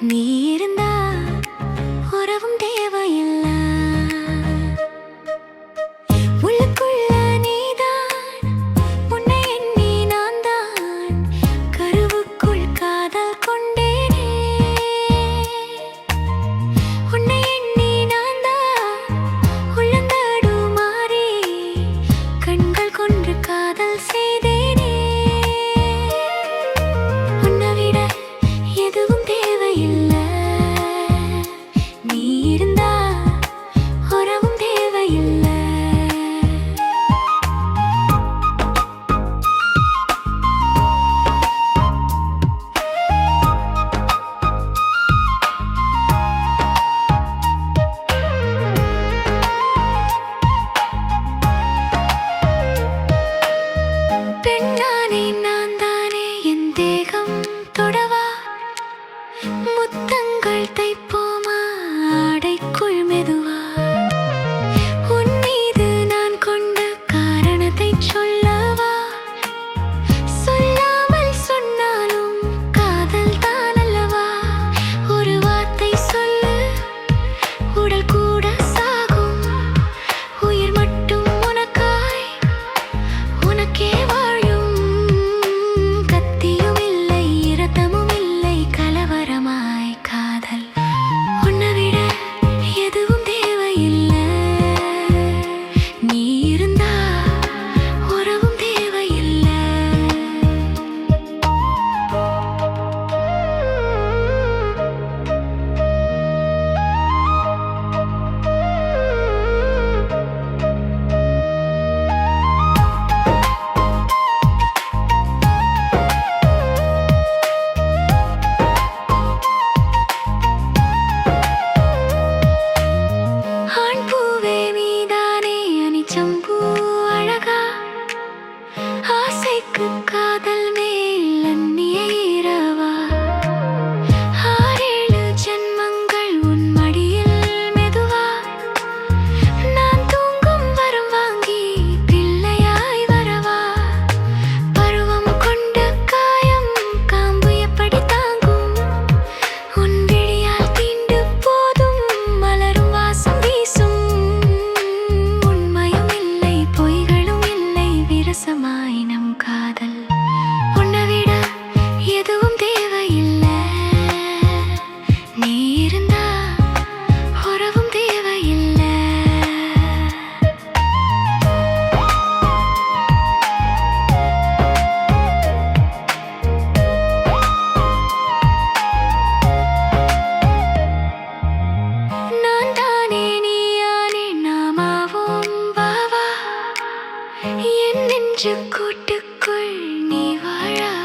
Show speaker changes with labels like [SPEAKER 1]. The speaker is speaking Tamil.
[SPEAKER 1] நீ இருந்தா உறவும் தேவையில்லை. உள்ளுக்குள்ள நீதான் உன்னை எண்ணி நான் தான் கருவுக்குள் காதல் கொண்டேனே. உன்னை எண்ணி நான் தான் உள்ளந்தடு மாறி பெண்ணானே தேவையில்லை என் நெஞ்சு கூட்டுக்குள் நீ வாழவா